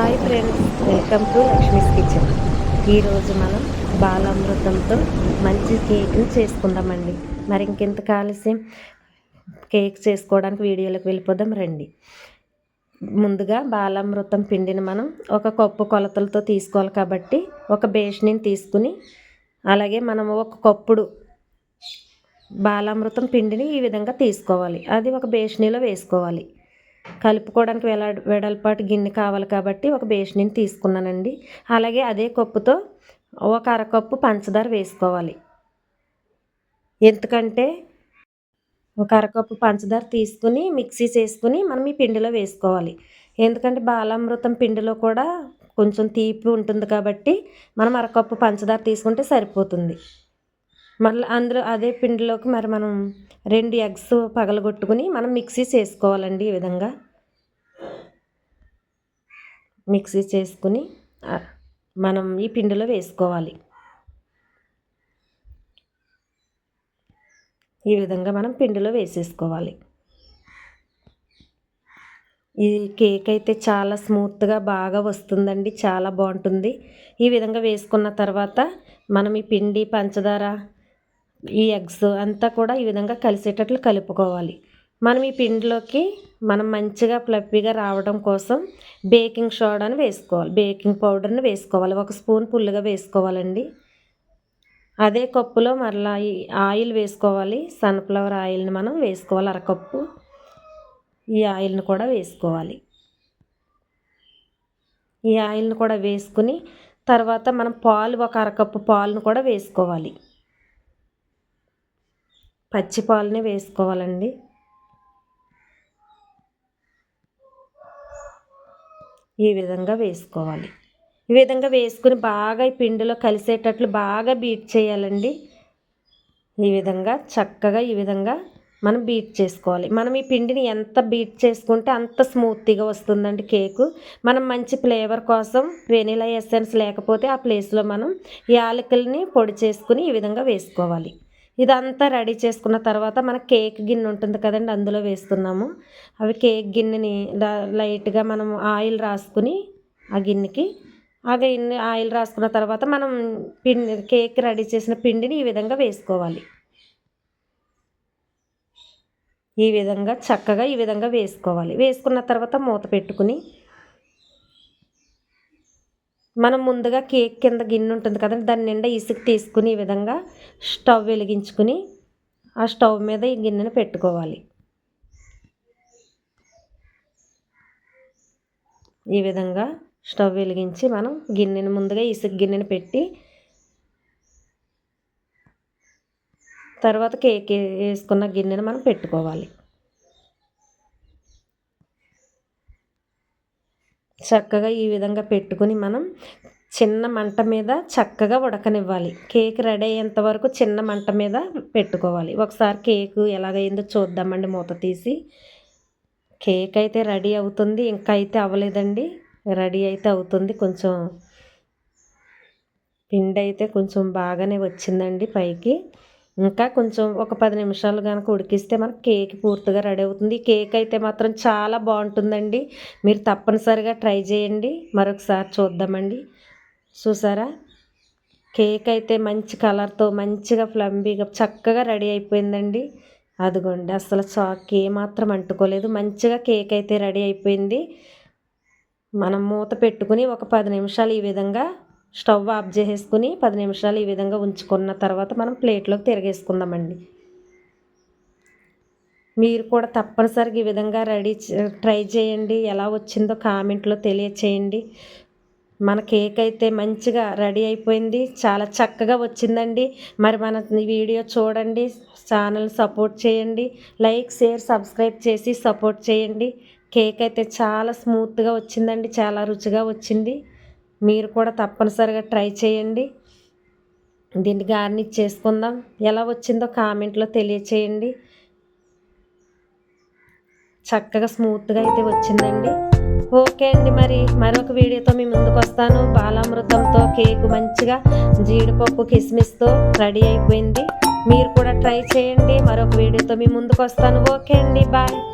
Hi friends welcome to Lakshmi's kitchen. ఈరోజు మనం బాలామృతంతో మంచి కేక్ని చేసుకుందామండి. మరి ఇంకెంత కాలుష్యం కేక్ చేసుకోవడానికి వీడియోలోకి వెళ్ళిపోదాం రండి. ముందుగా బాలామృతం పిండిని మనం ఒక కప్పు కొలతలతో తీసుకోవాలి కాబట్టి ఒక బేషన్ని తీసుకుని అలాగే మనం ఒక కప్పుడు బాలామృతం పిండిని ఈ విధంగా తీసుకోవాలి. అది ఒక బేషనీలో వేసుకోవాలి. కలుపుకోవడానికి వెల వెడల్పాటి గిన్నె కావాలి కాబట్టి ఒక బేషనీని తీసుకున్నానండి. అలాగే అదే కప్పుతో ఒక అరకప్పు పంచదార వేసుకోవాలి. ఎందుకంటే ఒక అరకప్పు పంచదార తీసుకుని మిక్సీ చేసుకుని మనం ఈ పిండిలో వేసుకోవాలి. ఎందుకంటే బాలామృతం పిండిలో కూడా కొంచెం తీపి ఉంటుంది కాబట్టి మనం అరకప్పు పంచదార తీసుకుంటే సరిపోతుంది. మళ్ళీ అందులో అదే పిండిలోకి మరి మనం రెండు ఎగ్స్ పగలగొట్టుకుని మనం మిక్సీ చేసుకోవాలండి ఈ విధంగా. మిక్సీ చేసుకుని మనం ఈ పిండిలో వేసుకోవాలి. ఈ విధంగా మనం పిండిలో వేసేసుకోవాలి. ఈ కేక్ అయితే చాలా స్మూత్గా బాగా వస్తుందండి చాలా బాగుంటుంది. ఈ విధంగా వేసుకున్న తర్వాత మనం ఈ పిండి పంచదార ఈ ఎగ్స్ అంతా కూడా ఈ విధంగా కలిసేటట్లు కలుపుకోవాలి. మనం ఈ పిండిలోకి మనం మంచిగా ఫ్లఫీగా రావడం కోసం బేకింగ్ సోడాని వేసుకోవాలి. బేకింగ్ పౌడర్ని వేసుకోవాలి. ఒక స్పూన్ పుల్లుగా వేసుకోవాలండి. అదే కప్పులో మరలా ఈ ఆయిల్ వేసుకోవాలి. సన్ఫ్లవర్ ఆయిల్ని మనం వేసుకోవాలి. అరకప్పు ఈ ఆయిల్ని కూడా వేసుకోవాలి. ఈ ఆయిల్ని కూడా వేసుకుని తర్వాత మనం పాలు ఒక అరకప్పు పాలను కూడా వేసుకోవాలి. పచ్చి పాలని వేసుకోవాలండి. ఈ విధంగా వేసుకోవాలి. ఈ విధంగా వేసుకుని బాగా ఈ పిండిలో కలిసేటట్లు బాగా బీట్ చేయాలండి. ఈ విధంగా చక్కగా ఈ విధంగా మనం బీట్ చేసుకోవాలి. మనం ఈ పిండిని ఎంత బీట్ చేసుకుంటే అంత స్మూత్గా వస్తుందండి కేకు. మనం మంచి ఫ్లేవర్ కోసం వెనీలా ఎసెన్స్ లేకపోతే ఆ ప్లేస్లో మనం యాలకుల్ని పొడి చేసుకుని ఈ విధంగా వేసుకోవాలి. ఇదంతా రెడీ చేసుకున్న తర్వాత మన కేక్ గిన్నె ఉంటుంది కదండి అందులో వేస్తున్నాము. అవి కేక్ గిన్నెని లైట్గా మనం ఆయిల్ రాసుకుని ఆ గిన్నెకి ఆ గిన్నె ఆయిల్ రాసుకున్న తర్వాత మనం పిండి కేక్ రెడీ చేసిన పిండిని ఈ విధంగా వేసుకోవాలి. ఈ విధంగా చక్కగా ఈ విధంగా వేసుకోవాలి. వేసుకున్న తర్వాత మూత పెట్టుకుని మనం ముందుగా కేక్ కింద గిన్నె ఉంటుంది కదండి దాని నిండా ఇసుక తీసుకుని ఈ విధంగా స్టవ్ వెలిగించుకుని ఆ స్టవ్ మీద ఈ గిన్నెను పెట్టుకోవాలి. ఈ విధంగా స్టవ్ వెలిగించి మనం గిన్నెని ముందుగా ఇసుక గిన్నెను పెట్టి తర్వాత కేక్ వేసుకున్న గిన్నెను మనం పెట్టుకోవాలి. చక్కగా ఈ విధంగా పెట్టుకుని మనం చిన్న మంట మీద చక్కగా ఉడకనివ్వాలి. కేక్ రెడీ అయ్యేంత వరకు చిన్న మంట మీద పెట్టుకోవాలి. ఒకసారి కేకు ఎలాగైందో చూద్దామండి మూత తీసి. కేక్ అయితే రెడీ అవుతుంది. ఇంకా అయితే అవ్వలేదండి. రెడీ అయితే అవుతుంది. కొంచెం పిండి అయితే కొంచెం బాగానే వచ్చిందండి పైకి. ఇంకా కొంచెం ఒక పది నిమిషాలు కనుక ఉడికిస్తే మనకు కేక్ పూర్తిగా రెడీ అవుతుంది. ఈ కేక్ అయితే మాత్రం చాలా బాగుంటుందండి. మీరు తప్పనిసరిగా ట్రై చేయండి. మరొకసారి చూద్దామండి. చూసారా? కేక్ అయితే మంచి కలర్తో మంచిగా ఫ్లంబీగా చక్కగా రెడీ అయిపోయిందండి. అదిగోండి అసలు చాక్ ఏమాత్రం అంటుకోలేదు. మంచిగా కేక్ అయితే రెడీ అయిపోయింది. మనం మూత పెట్టుకుని ఒక పది నిమిషాలు ఈ విధంగా స్టవ్ ఆఫ్ చేసేసుకుని పది నిమిషాలు ఈ విధంగా ఉంచుకున్న తర్వాత మనం ప్లేట్లోకి తిరగేసుకుందామండి. మీరు కూడా తప్పనిసరిగా ఈ విధంగా రెడీ ట్రై చేయండి. ఎలా వచ్చిందో కామెంట్లో తెలియచేయండి. మన కేక్ అయితే మంచిగా రెడీ అయిపోయింది. చాలా చక్కగా వచ్చిందండి. మరి మన వీడియో చూడండి. ఛానల్ సపోర్ట్ చేయండి. లైక్ షేర్ సబ్స్క్రైబ్ చేసి సపోర్ట్ చేయండి. కేక్ అయితే చాలా స్మూత్గా వచ్చిందండి. చాలా రుచిగా వచ్చింది. మీరు కూడా తప్పనిసరిగా ట్రై చేయండి. దీన్ని గార్నిష్ చేసుకుందాం. ఎలా వచ్చిందో కామెంట్లో తెలియచేయండి. చక్కగా స్మూత్గా అయితే వచ్చిందండి. ఓకే అండి మరి. మరొక వీడియోతో మీ ముందుకు వస్తాను. బాలామృతంతో కేక్ మంచిగా జీడిపప్పు కిస్మిస్తో రెడీ అయిపోయింది. మీరు కూడా ట్రై చేయండి. మరొక వీడియోతో మీ ముందుకు వస్తాను. ఓకే అండి. బాయ్.